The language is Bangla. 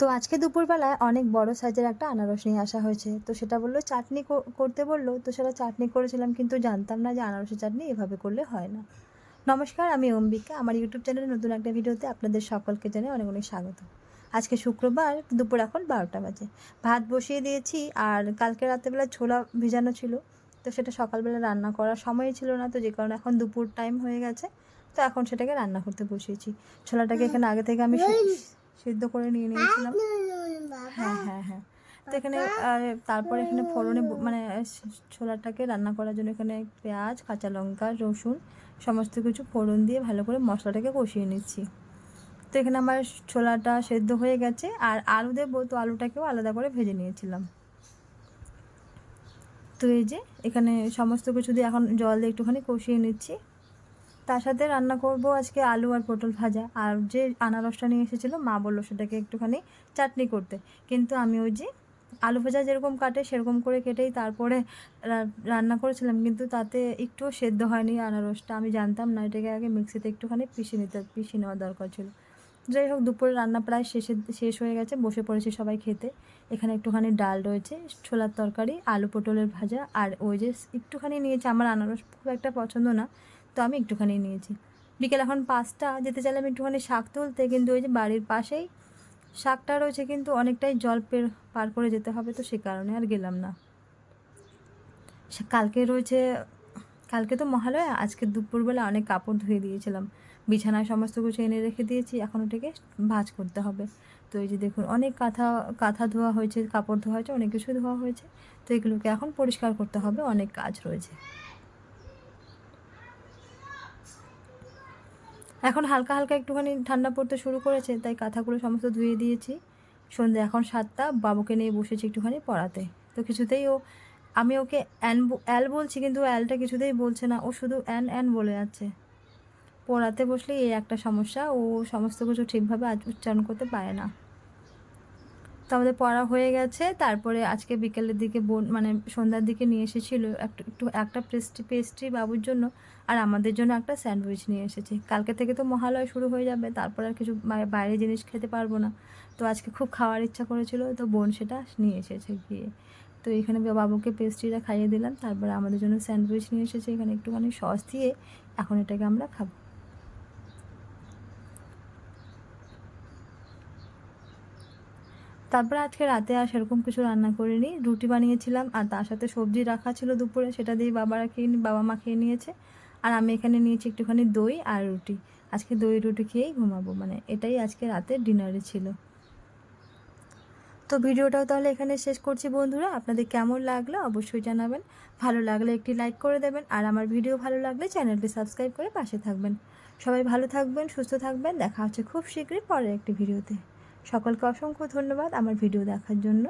তো আজকে দুপুরবেলায় অনেক বড় সাইজের একটা আনারস নিয়ে আসা হয়েছে। তো সেটা বলল, চাটনি করতে বলল। তো সেটা চাটনি করেছিলাম কিন্তু জানতাম না যে আনারসের চাটনি এভাবে করলে হয় না। নমস্কার, আমি অম্বিকা। আমার ইউটিউব চ্যানেলে নতুন একটা ভিডিওতে আপনাদের সকলকে জানাই অনেক অনেক স্বাগত। আজকে শুক্রবার, দুপুর এখন বারোটা বাজে। ভাত বসিয়ে দিয়েছি আর কালকে রাত্রেবেলা ছোলা ভিজানো ছিল। তো সেটা সকালবেলা রান্না করার সময় ছিল না। তো যে কারণে এখন দুপুর টাইম হয়ে গেছে। তো এখন সেটাকে রান্না করতে বসিয়েছি। ছোলাটাকে এখানে আগে থেকে আমি সিদ্ধ করে নিয়ে নিয়েছিলাম। হ্যাঁ হ্যাঁ হ্যাঁ। তো এখানে, আর তারপরে এখানে ফোড়নে মানে ছোলাটাকে রান্না করার জন্য এখানে পেঁয়াজ, কাঁচা লঙ্কা, রসুন, সমস্ত কিছু ফোড়ন দিয়ে ভালো করে মশলাটাকে কষিয়ে নিচ্ছি। তো এখানে আমার ছোলাটা সেদ্ধ হয়ে গেছে, আর আলু দেবো, তো আলুটাকেও আলাদা করে ভেজে নিয়েছিলাম। তো এই যে, এখানে সমস্ত কিছু দিয়ে এখন জল দিয়ে একটুখানি কষিয়ে নিচ্ছি। তার সাথে রান্না করব আজকে আলু আর পটল ভাজা। আর যে আনারসটা নিয়ে এসেছিল, মা বলল সেটাকে একটুখানি চাটনি করতে। কিন্তু আমি ওই যে আলু ভাজা যেরকম কাটে, সেরকম করে কেটেই তারপরে রান্না করেছিলাম। কিন্তু তাতে একটুও সেদ্ধ হয়নি আনারসটা। আমি জানতাম না, এটাকে আগে মিক্সিতে একটুখানি পিষে নিতে, পিষে নেওয়া দরকার ছিল। যাই হোক, দুপুরে রান্না প্রায় শেষে শেষ হয়ে গেছে। বসে পড়েছি সবাই খেতে। এখানে একটুখানি ডাল রয়েছে, ছোলার তরকারি, আলু পটলের ভাজা, আর ওই যে একটুখানি নিয়েছি। আমার আনারস খুব একটা পছন্দ না। তো আমি একটুখানি নিয়েছি। বিকেল এখন পাঁচটা, যেতে চাইলে আমি একটুখানি শাক তুলতে, কিন্তু ওই যে বাড়ির পাশেই শাকটা রয়েছে, কিন্তু অনেকটাই জল পের, পার করে যেতে হবে, তো সে কারণে আর গেলাম না। কালকে রয়েছে, কালকে তো মহালয়া, আজকে দুপুরবেলা অনেক কাপড় ধুয়ে দিয়েছিলাম। বিছানায় সমস্ত কিছু এনে রেখে দিয়েছি, এখন ওটাকে ভাঁজ করতে হবে। তো এই যে দেখুন, অনেক কাঁথা কাঁথা ধোয়া হয়েছে, কাপড় ধোয়া হয়েছে, অনেক কিছু ধোয়া হয়েছে, তো এগুলোকে এখন পরিষ্কার করতে হবে, অনেক কাজ রয়েছে। এখন হালকা হালকা একটুখানি ঠান্ডা পড়তে শুরু করেছে, তাই কাঁথাগুলো সমস্ত ধুয়ে দিয়েছি। সন্ধে এখন সাতটা, বাবুকে নিয়ে বসেছি একটুখানি পড়াতে। তো কিছুতেই ও, আমি ওকে অ্যান অ্যাল বলছি কিন্তু অ্যালটা কিছুতেই বলছে না, ও শুধু অ্যান অ্যান বলে যাচ্ছে। পড়াতে বসলে এই একটা সমস্যা, ও সমস্ত কিছু ঠিকভাবে আজ উচ্চারণ করতে পারে না। তো আমাদের পড়া হয়ে গেছে। তারপরে আজকে বিকেলের দিকে বোন মানে সন্ধ্যার দিকে নিয়ে এসেছিল একটু একটু, একটা পেস্ট্রি পেস্ট্রি বাবুর জন্য আর আমাদের জন্য একটা স্যান্ডউইচ নিয়ে এসেছে। কালকে থেকে তো মহালয় শুরু হয়ে যাবে, তারপর আর কিছু বাইরে জিনিস খেতে পারব না। তো আজকে খুব খাওয়ার ইচ্ছা করেছিল, তো বোন সেটা নিয়ে এসেছে গিয়ে। তো এখানে বাবুকে পেস্ট্রিটা খাইয়ে দিলাম, তারপরে আমাদের জন্য স্যান্ডউইচ নিয়ে এসেছে, এখানে একটুখানি সস দিয়ে এখন এটাকে আমরা খাব। তারপরে আজকে রাতে আর সেরকম কিছু রান্না করিনি। রুটি বানিয়েছিলাম আর তার সাথে সবজি রাখা ছিল দুপুরে, সেটা দিয়ে বাবারা খেয়ে বাবা মা খেয়ে নিয়েছে। আর আমি এখানে নিয়েছি একটুখানি দই আর রুটি। আজকে দই রুটি খেয়েই ঘুমাবো। মানে এটাই আজকে রাতের ডিনারে ছিল। তো ভিডিওটাও তাহলে এখানে শেষ করছি বন্ধুরা। আপনাদের কেমন লাগল অবশ্যই জানাবেন। ভালো লাগলে একটি লাইক করে দেবেন আর আমার ভিডিও ভালো লাগলে চ্যানেলটি সাবস্ক্রাইব করে পাশে থাকবেন। সবাই ভালো থাকবেন, সুস্থ থাকবেন। দেখা হচ্ছে খুব শীঘ্রই পরের একটি ভিডিওতে সকলকে অসংখ্য ধন্যবাদ আমার ভিডিও দেখার জন্য।